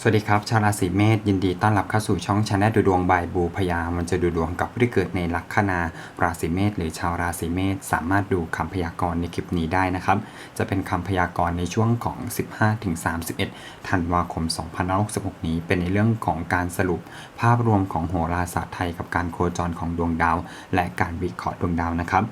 สวัสดีครับ ชาวราศีเมษยินดีต้อนรับเข้าสู่ช่องชาแนลดูดวงบายบูพยามันจะดูดวงกับผู้ที่เกิดในลัคนาราศีเมษหรือชาวราศีเมษสามารถดูคำพยากรณ์ในคลิปนี้ได้นะครับ จะเป็นคำพยากรณ์ในช่วงของ 15-31 ธันวาคม 2566 นี้เป็นในเรื่องของการสรุป ภาพรวมของโหราศาสตร์ไทยกับการโคจรของดวงดาว และการวิเคราะห์ดวงดาวนะครับ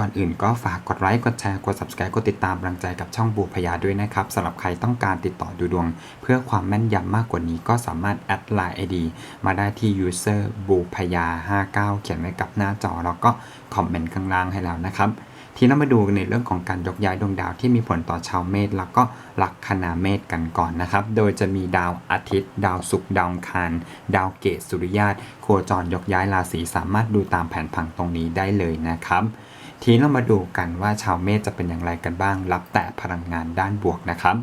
ก่อนอื่นก็ฝากกดไลค์ กดแชร์ กด subscribe กดติดตามกำลังใจกับช่องบูพยาด้วยนะครับสำหรับใครต้องการติดต่อดูดวง เพื่อความแม่นยำมากกว่านี้ก็สามารถแอดไลน์ ID มาได้ที่ user บูพยา59 เขียนไว้กับหน้าจอ แล้วก็คอมเมนต์ข้างล่างให้แล้วนะครับทีนี้เรามาดูในเรื่องของการยกย้ายดวงดาวที่มีผลต่อชาวเมษแล้วก็ลัคนาเมษกันก่อนนะครับ โดยจะมีดาวอาทิตย์ ดาวศุกร์ดาวคาร ดาวเกตสุริยาตโคจรยกย้ายราศีสามารถดูตามแผนผังตรงนี้ได้เลยนะครับ ทีนี้เรามาดูกันว่าชาวเมษจะเป็นอย่างไรกันบ้าง รับแต่พลังงานด้านบวกนะครับ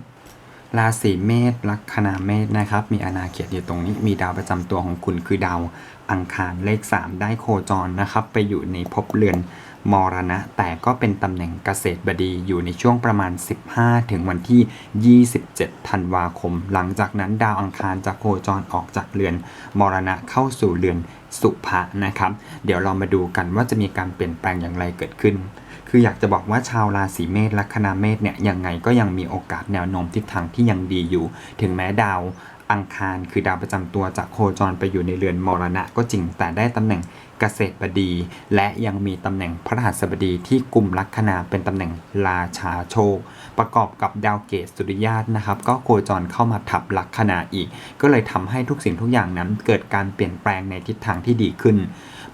ราศีเมษลัคนาเมษนะครับ มีอาณาเขตอยู่ตรงนี้ มีดาวประจำตัวของคุณคือดาวอังคารเลข 3 ได้โคจรนะครับ ไปอยู่ในภพเรือนมรณะ แต่ก็เป็นตำแหน่งเกษตรบดีอยู่ในช่วงประมาณ 15 ถึงวันที่ 27 ธันวาคม หลังจากนั้นดาวอังคารจะโคจรออกจากเรือนมรณะเข้าสู่เรือน สุภะนะครับ เดี๋ยวเรามาดูกันว่าจะมีการเปลี่ยนแปลงอย่างไรเกิดขึ้น คืออยากจะบอกว่าชาวราศีเมษลัคนาเมษเนี่ยยังไงก็ยังมีโอกาสแนวโน้มทิศทางที่ยังดีอยู่ ถึงแม้ดาวอังคารคือดาวประจำตัวจะโคจรไปอยู่ในเรือนมรณะก็จริงแต่ได้ตำแหน่ง เกษตรบดี และยังมีตำแหน่งพระหัสบดีที่กลุ่มลัคนาเป็นตำแหน่งราชาโชค ประกอบกับดาวเกตสุริยาตนะครับ ก็โคจรเข้ามาทับลัคนาอีก ก็เลยทำให้ทุกสิ่งทุกอย่างนั้นเกิดการเปลี่ยนแปลงในทิศทางที่ดีขึ้น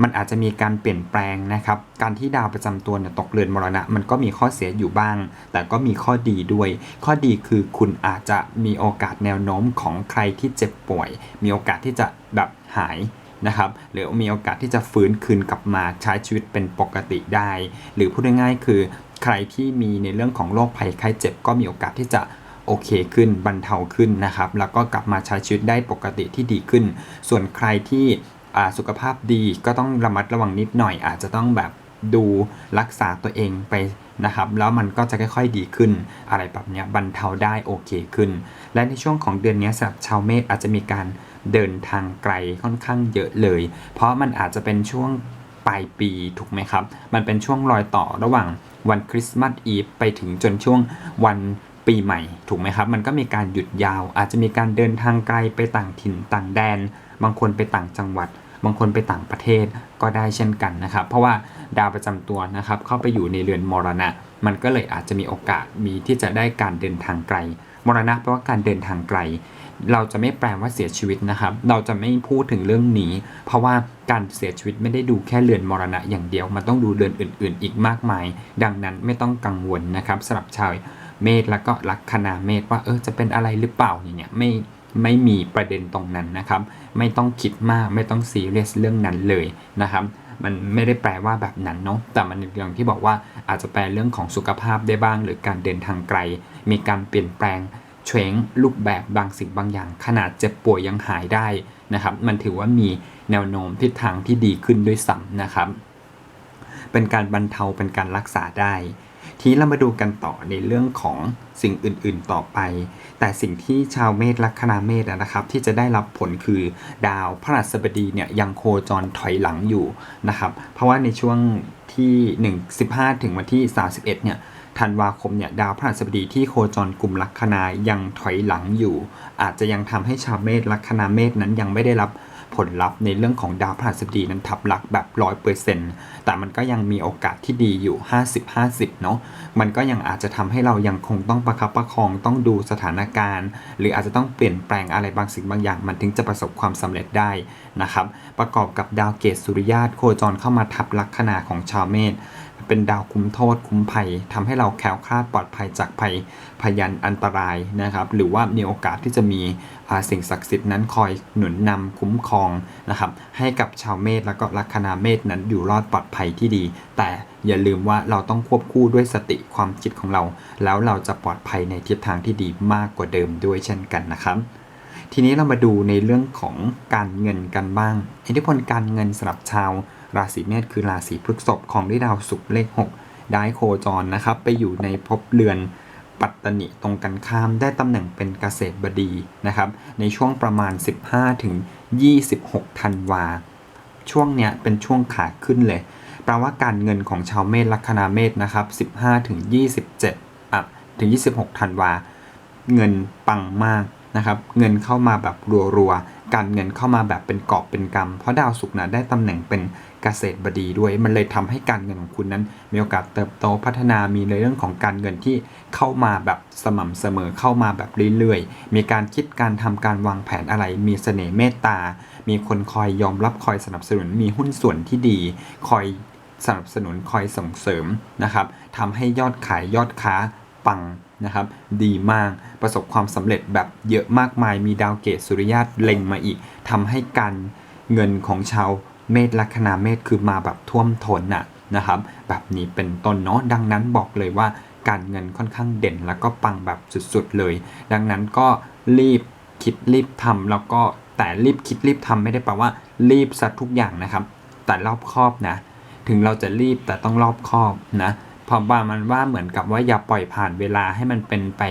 มันอาจจะมีการเปลี่ยนแปลงนะครับ การที่ดาวประจำตัวเนี่ยตกเรือนมรณะ มันก็มีข้อเสียอยู่บ้าง แต่ก็มีข้อดีด้วย ข้อดีคือคุณอาจจะมีโอกาสแนวโน้มของใครที่เจ็บป่วย มีโอกาสที่จะแบบหาย นะครับหรือมีโอกาสที่จะฟื้นคืนกลับมาใช้ชีวิตเป็นปกติได้ หรือพูดง่ายๆคือ ใครที่มีในเรื่องของโรคภัยไข้เจ็บก็มีโอกาสที่จะโอเคขึ้นบรรเทาขึ้นนะครับ แล้วก็กลับมาใช้ชีวิตได้ปกติที่ดีขึ้น ส่วนใครที่สุขภาพดีก็ต้องระมัดระวังนิดหน่อย อาจจะต้องแบบดูรักษาตัวเองไปนะครับ แล้วมันก็จะค่อยๆดีขึ้น อะไรแบบนี้บรรเทาได้โอเคขึ้น และในช่วงของเดือนนี้สำหรับชาวเมษอาจจะมีการ เดินทางไกลค่อนข้างเยอะเลย เพราะมันอาจจะเป็นช่วงปลายปีถูกไหมครับ มันเป็นช่วงรอยต่อระหว่างวันคริสต์มาสอีฟไปถึงจนช่วงวันปีใหม่ถูกไหมครับ มันก็มีการหยุดยาว อาจจะมีการเดินทางไกลไปต่างถิ่นต่างแดน บางคนไปต่างจังหวัด บางคนไปต่างประเทศก็ได้เช่นกันนะครับ เพราะว่าดาวประจำตัวนะครับ เข้าไปอยู่ในเรือนมรณะ มันก็เลยอาจจะมีโอกาสมีที่จะได้การเดินทางไกล มรณะแปลว่าการเดินทางไกล เราจะไม่แปลว่าเสียชีวิตนะครับ เราจะไม่พูดถึงเรื่องนี้ เพราะว่าการเสียชีวิตไม่ได้ดูแค่เรือนมรณะอย่างเดียว มันต้องดูเรือนอื่น ๆ อีกมากมาย ดังนั้นไม่ต้องกังวลนะครับสำหรับชาวเมษแล้วก็ลัคนาเมษว่าเออจะเป็นอะไรหรือเปล่าอย่างเงี้ยไม่ไม่มีประเด็นตรงนั้นนะครับ ไม่ต้องคิดมากไม่ต้องซีเรียสเรื่องนั้นเลยนะครับมันไม่ได้แปลว่าแบบนั้นเนาะ แต่มันอย่างที่บอกว่าอาจจะแปลเรื่องของสุขภาพได้บ้าง หรือการเดินทางไกล มีการเปลี่ยนแปลง เฉวงรูปแบบบางสิ่งบางอย่าง ขนาดเจ็บป่วยยังหายได้นะครับมันถือว่ามีแนวโน้มทิศทางที่ดีขึ้นด้วยซ้ำนะครับ เป็นการบรรเทาเป็นการรักษาได้ ทีเรามาดูกันต่อในเรื่องของสิ่งอื่นๆต่อไป แต่สิ่งที่ชาวเมษลัคนาเมษนะครับที่จะได้รับผลคือดาวพระราชบดีเนี่ยยังโคจรถอยหลังอยู่นะครับ เพราะว่าในช่วงที่ 1 15 ถึงวันที่ 31เนี่ย ธันวาคมเนี่ยดาวพระราชบดีที่โคจรกลุ่มลัคนายังถอยหลังอยู่ อาจจะยังทำให้ชาวเมษลัคนาเมษนั้นยังไม่ได้รับผลลัพธ์ในเรื่องของดาวพฤหัสบดีนั้นทับลักแบบร้อยเปอร์เซ็นต์แต่มันก็ยังมีโอกาสที่ดีอยู่ 50-50 เนาะมันก็ยังอาจจะทำให้เรายังคงต้องประคับประคองต้องดูสถานการณ์ หรืออาจจะต้องเปลี่ยนแปลงอะไรบางสิ่งบางอย่าง มันถึงจะประสบความสำเร็จได้นะครับ ประกอบกับดาวเกตสุริยาตโคจรเข้ามาทับลัคนาของชาวเมษ เป็นดาวคุ้มโทษคุ้มภัยทำให้เราแคล้วคลาดปลอดภัยจากภัยพยันอันตรายนะครับ หรือว่ามีโอกาสที่จะมีสิ่งศักดิ์สิทธิ์นั้นคอยหนุนนำคุ้มครองนะครับ ให้กับชาวเมษแล้วก็ลัคนาเมษนั้นอยู่รอดปลอดภัยที่ดี แต่อย่าลืมว่าเราต้องควบคู่ด้วยสติความคิดของเรา แล้วเราจะปลอดภัยในทิศทางที่ดีมากกว่าเดิมด้วยเช่นกันนะครับทีนี้เรามาดูในเรื่องของการเงินกันบ้าง อิทธิพลการเงินสำหรับชาว ราศีเมษคือราศีพฤษภของด้ดาวศุกร์เลข 6 ได้โคจรนะครับ ไปอยู่ในภพเรือนปัตตนิตรงกันข้ามได้ตำแหน่งเป็นเกษตรบดีนะครับ ในช่วงประมาณ 15 ถึง 26 ธันวา ช่วงเนี้ยเป็นช่วงขาขึ้นเลยแปลว่าการเงินของชาวเมษลัคนาเมษนะครับ 15 ถึง 27อะถึง 26 ธันวา เงินปังมากนะครับ เงินเข้ามาแบบรัวๆ การเงินเข้ามาแบบเป็นกอบเป็นกำเพราะดาวศุกร์นะได้ตำแหน่งเป็น เกษตรบดีด้วย มันเลยทำให้การเงินของคุณนั้น มีโอกาสเติบโตพัฒนามีในเรื่องของการเงินที่เข้ามาแบบสม่ำเสมอเข้ามาแบบเรื่อยๆ มีการคิดการทำการวางแผนอะไร มีเสน่ห์เมตตา มีคนคอยยอมรับคอยสนับสนุน มีหุ้นส่วนที่ดี คอยสนับสนุนคอยส่งเสริมนะครับทำให้ยอดขายยอดค้าปังนะครับดีมากประสบความสำเร็จแบบเยอะมากมายมีดาวเกตสุริยะเล็งมาอีกทำให้การเงินของชาว เมษลัคนาเมษคือมาแบบท่วมท้นนะนะครับ แบบนี้เป็นต้นเนาะดังนั้นบอกเลยว่าการเงินค่อนข้างเด่นแล้วก็ปังแบบสุดๆเลย ดังนั้นก็รีบคิดรีบทำแล้วก็แต่รีบคิดรีบทำไม่ได้แปลว่า รีบซะทุกอย่างนะครับ แต่รอบคอบนะ ถึงเราจะรีบแต่ต้องรอบคอบนะเพราะว่ามันว่าเหมือนกับว่าอย่าปล่อยผ่านเวลาให้มันเป็นไป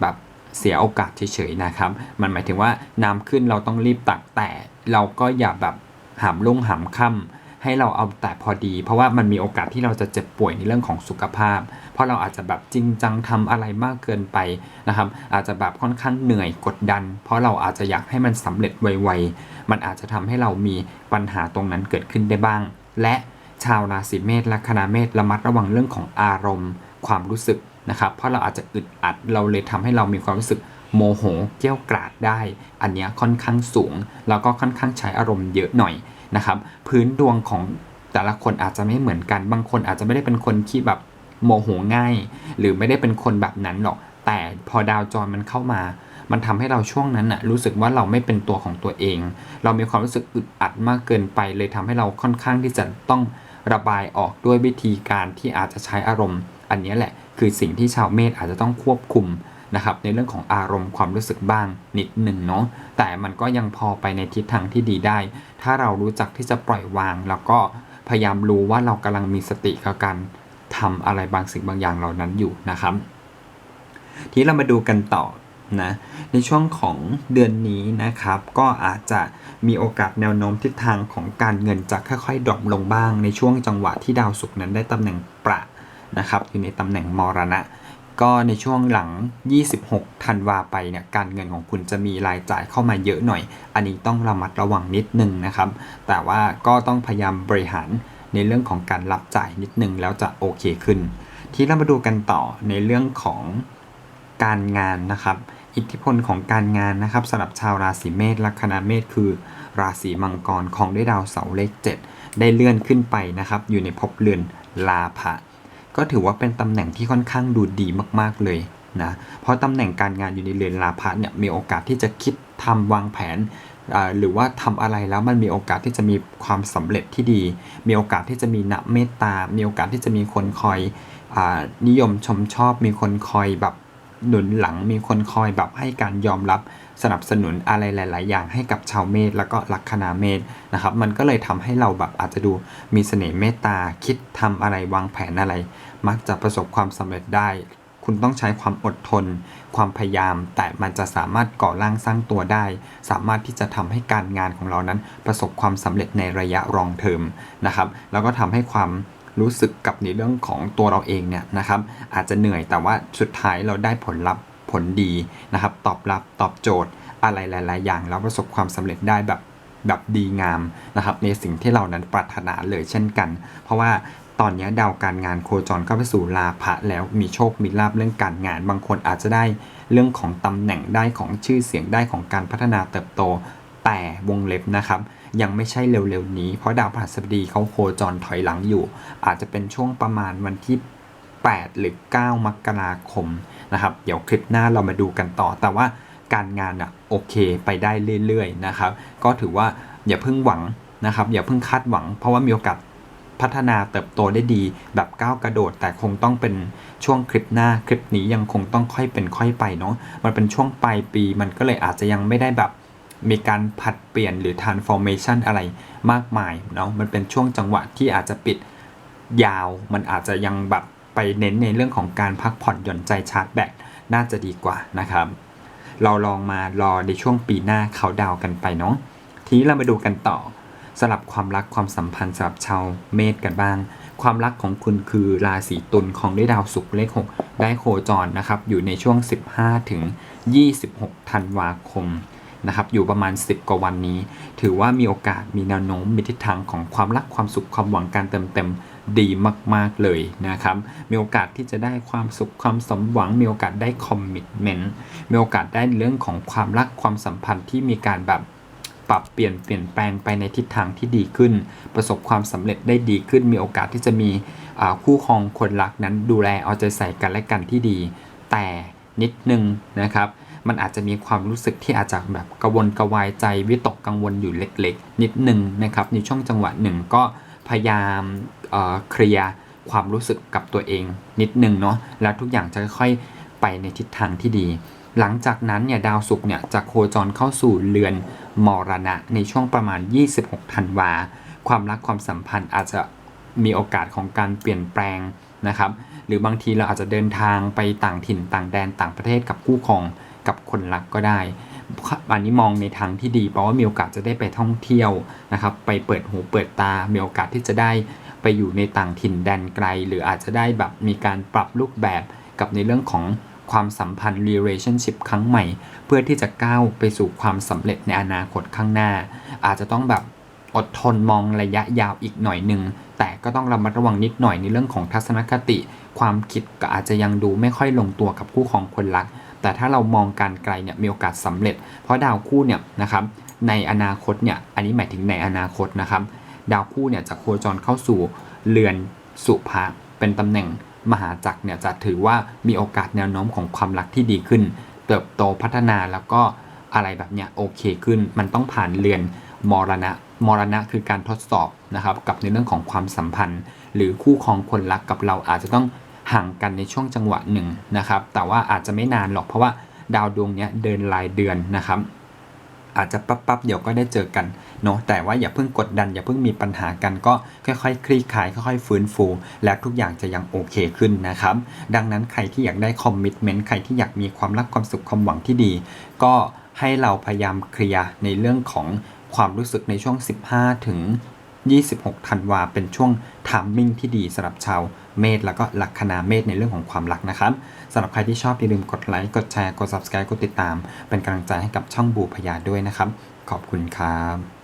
แบบเสียโอกาสเฉยๆนะครับ มันหมายถึงว่าน้ำขึ้นเราต้องรีบตักแต่เราก็อย่าแบบ หามลุ่งหามค่ำให้เราเอาแต่พอดี เพราะว่ามันมีโอกาสที่เราจะเจ็บป่วยในเรื่องของสุขภาพ เพราะเราอาจจะแบบจริงจังทำอะไรมากเกินไปนะครับ อาจจะแบบค่อนข้างเหนื่อยกดดัน เพราะเราอาจจะอยากให้มันสำเร็จไวๆมันอาจจะทำให้เรามีปัญหาตรงนั้นเกิดขึ้นได้บ้าง และชาวราศีเมษและคณะเมษระมัดระวังเรื่องของอารมณ์ ความรู้สึกนะครับ เพราะเราอาจจะอึดอัดเราเลยทำให้เรามีความรู้สึก โมโหเกี้ยวกราดได้ อันนี้ค่อนข้างสูง แล้วก็ค่อนข้างใช้อารมณ์เยอะหน่อยนะครับ พื้นดวงของแต่ละคนอาจจะไม่เหมือนกัน บางคนอาจจะไม่ได้เป็นคนที่แบบโมโหง่าย หรือไม่ได้เป็นคนแบบนั้นหรอก แต่พอดาวจรมันเข้ามา มันทำให้เราช่วงนั้นน่ะรู้สึกว่าเราไม่เป็นตัวของตัวเอง เรามีความรู้สึกอึดอัดมากเกินไป เลยทำให้เราค่อนข้างที่จะต้องระบายออกด้วยวิธีการที่อาจจะใช้อารมณ์ อันนี้แหละคือสิ่งที่ชาวเมษอาจจะต้องควบคุม นะครับในเรื่องของอารมณ์ความรู้สึกบ้างนิดหนึ่งเนาะแต่มันก็ยังพอไปในทิศทางที่ดีได้ ถ้าเรารู้จักที่จะปล่อยวาง แล้วก็พยายามรู้ว่าเรากำลังมีสติกับการทำอะไรบางสิ่งบางอย่างเหล่านั้นอยู่นะครับ ทีนี้เรามาดูกันต่อนะในช่วงของเดือนนี้นะครับ ก็อาจจะมีโอกาสแนวโน้มทิศทางของการเงินจะค่อยๆดรอปลงบ้างในช่วงจังหวะที่ดาวศุกร์นั้นได้ตำแหน่งประนะครับอยู่ในตำแหน่งมรณะ ก็ในช่วงหลัง 26 ธันวาไปเนี่ยการเงินของคุณจะมีรายจ่ายเข้ามาเยอะหน่อย อันนี้ต้องระมัดระวังนิดนึงนะครับ แต่ว่าก็ต้องพยายามบริหารในเรื่องของการรับจ่ายนิดนึงแล้วจะโอเคขึ้น ที่เรามาดูกันต่อในเรื่องของการงานนะครับ อิทธิพลของการงานนะครับสำหรับชาวราศีเมษลัคนาเมษคือ ราศีมังกรของด้วยดาวเสาร์เลข 7 ได้เลื่อนขึ้นไปนะครับ อยู่ในภพเรือนลาภะ ก็ถือว่าเป็นตำแหน่งที่ค่อนข้างดูดีมากๆเลยนะเพราะตำแหน่งการงานอยู่ในเรือนลาภะเนี่ยมีโอกาสที่จะคิดทำวางแผนหรือว่าทำอะไรแล้วมันมีโอกาสที่จะมีความสำเร็จที่ดี มีโอกาสที่จะมีนะเมตตา มีโอกาสที่จะมีคนคอยอนิยมชมชอบ มีคนคอยแบบ หนุนหลังมีคนคอยแบบให้การยอมรับสนับสนุนอะไรหลาย ๆ อย่างให้กับชาวเมษแล้วก็ลัคนาเมษนะครับ มันก็เลยทำให้เราแบบอาจจะดูมีเสน่ห์เมตตาคิดทำอะไรวางแผนอะไร มักจะประสบความสำเร็จได้ คุณต้องใช้ความอดทน ความพยายาม แต่มันจะสามารถก่อร่างสร้างตัวได้ สามารถที่จะทำให้การงานของเรานั้น ประสบความสำเร็จในระยะรองเทอมนะครับ แล้วก็ทำให้ความ รู้สึกกับในเรื่องของตัวเราเองเนี่ยนะครับอาจจะเหนื่อยแต่ว่าสุดท้ายเราได้ผลลัพธ์ผลดีนะครับ ตอบรับตอบโจทย์อะไรหลาย ๆ อย่างแล้วประสบความสำเร็จได้แบบแบบดีงามนะครับ ในสิ่งที่เรานั้นปรารถนาเลยเช่นกัน เพราะว่าตอนนี้ดาวการงานโคจรเข้าไปสู่ลาภะแล้วมีโชคมีลาบเรื่องการงาน บางคนอาจจะได้เรื่องของตำแหน่งได้ของชื่อเสียงได้ของการพัฒนาเติบโตแต่วงเล็บนะครับ ยังไม่ใช่เร็วๆนี้ เพราะดาวพฤหัสบดีเขาโคจรถอยหลังอยู่ อาจจะเป็นช่วงประมาณวันที่ 8 หรือ 9 มกราคมนะครับ เดี๋ยวคลิปหน้าเรามาดูกันต่อ แต่ว่าการงานอะโอเคไปได้เรื่อยๆนะครับ ก็ถือว่าอย่าเพิ่งหวังนะครับ อย่าเพิ่งคาดหวัง เพราะว่ามีโอกาสพัฒนาเติบโตได้ดีแบบก้าวกระโดด แต่คงต้องเป็นช่วงคลิปหน้าคลิปนี้ยังคงต้องค่อยเป็นค่อยไปเนาะมันเป็นช่วงปลายปีมันก็เลยอาจจะยังไม่ได้แบบ มีการผัดเปลี่ยนหรือ transformation อะไรมากมายเนาะมันเป็นช่วงจังหวะที่อาจจะปิดยาว มันอาจจะยังแบบไปเน้นในเรื่องของการพักผ่อนหย่อนใจชาร์จแบตน่าจะดีกว่านะครับ เราลองมารอในช่วงปีหน้าเขาดาวกันไปเนาะทีนี้เรามาดูกันต่อสลับความรักความสัมพันธ์สำหรับชาวเมษกันบ้าง ความรักของคุณคือราศีตุลของด้วยดาวศุกร์เลข 6 ได้โคจรนะครับ อยู่ในช่วง 15 ถึง 26 ธันวาคม นะครับอยู่ประมาณ 10 กว่าวันนี้ ถือว่ามีโอกาสมีแนวโน้มมีทิศทางของความรักความสุขความหวังการเติมเต็มดีมาก ๆ เลยนะครับ มีโอกาสที่จะได้ความสุขความสมหวัง มีโอกาสได้คอมมิ t เมนต์มีโอกาสได้เรื่องของความรักความสัมพันธ์ที่มีการแบบปรับเปลี่ยนเปลี่ยนแปลงไปในทิศทางที่ดีขึ้น ประสบความสำเร็จได้ดีขึ้น มีโอกาสที่จะมีคู่ครองคนรักนั้นดูแลเอาใจใส่กันและกันที่ดี แต่นิดนึงนะครับ มันอาจจะมีความรู้สึกที่อาจจะแบบกระวนกระวายใจวิตกกังวลอยู่เล็กๆ นิดนึงนะครับในช่วงจังหวะหนึ่งก็พยายามเเคลียร์ความรู้สึกกับตัวเองนิดนึงเนาะแล้วทุกอย่างจะค่อยๆไปในทิศทางที่ดี หลังจากนั้นเนี่ยดาวศุกร์เนี่ยจะโคจรเข้าสู่เรือนมรณะในช่วงประมาณ 26 ธันวา ความรักความสัมพันธ์อาจจะมีโอกาสของการเปลี่ยนแปลงนะครับ หรือบางทีเราอาจจะเดินทางไปต่างถิ่นต่างแดนต่างประเทศกับคู่ครอง กับคนรักก็ได้ อันนี้มองในทางที่ดีเพราะว่ามีโอกาสจะได้ไปท่องเที่ยวนะครับ ไปเปิดหูเปิดตา มีโอกาสที่จะได้ไปอยู่ในต่างถิ่นแดนไกล หรืออาจจะได้แบบมีการปรับรูปแบบกับในเรื่องของความสัมพันธ์ relationship ครั้งใหม่ เพื่อที่จะก้าวไปสู่ความสำเร็จในอนาคตข้างหน้า อาจจะต้องแบบอดทนมองระยะยาวอีกหน่อยหนึ่งแต่ก็ต้องระมัดระวังนิดหน่อยในเรื่องของทัศนคติ ความคิดก็อาจจะยังดูไม่ค่อยลงตัวกับคู่ของคนรัก แต่ถ้าเรามองการไกลเนี่ยมีโอกาสสำเร็จ เพราะดาวคู่เนี่ยนะครับในอนาคตเนี่ยอันนี้หมายถึงในอนาคตนะครับดาวคู่เนี่ยจะโคจรเข้าสู่เรือนสุภะเป็นตำแหน่งมหาจักรเนี่ยจะถือว่ามีโอกาสแนวโน้มของความรักที่ดีขึ้น เติบโตพัฒนาแล้วก็อะไรแบบเนี้ยโอเคขึ้น มันต้องผ่านเรือนมรณะมรณะคือการทดสอบนะครับกับในเรื่องของความสัมพันธ์ หรือคู่ครองคนรักกับเราอาจจะต้อง ห่างกันในช่วงจังหวะหนึ่งนะครับ แต่ว่าอาจจะไม่นานหรอกเพราะว่าดาวดวงนี้เดินรายเดือนนะครับ อาจจะปั๊บปั๊บๆเดี๋ยวก็ได้เจอกันเนาะแต่ว่าอย่าเพิ่งกดดัน อย่าเพิ่งมีปัญหากันก็ค่อยๆ คลี่คลายค่อยๆ ฟื้นฟู และทุกอย่างจะยังโอเคขึ้นนะครับ ดังนั้นใครที่อยากได้คอมมิชเมนต์ใครที่อยากมีความรักความสุขความหวังที่ดี ก็ให้เราพยายามเคลียร์ในเรื่องของความรู้สึกในช่วง 15 ถึง 26ธันวาเป็นช่วงทามมิ่งที่ดีสำหรับชาวเมษแล้วก็ลัคนาเมษในเรื่องของความรักนะครับสำหรับใครที่ชอบอย่าลืมกดไลค์กดแชร์กด subscribe กดติดตาม เป็นกำลังใจให้กับช่องบูพยาด้วยนะครับ ขอบคุณครับ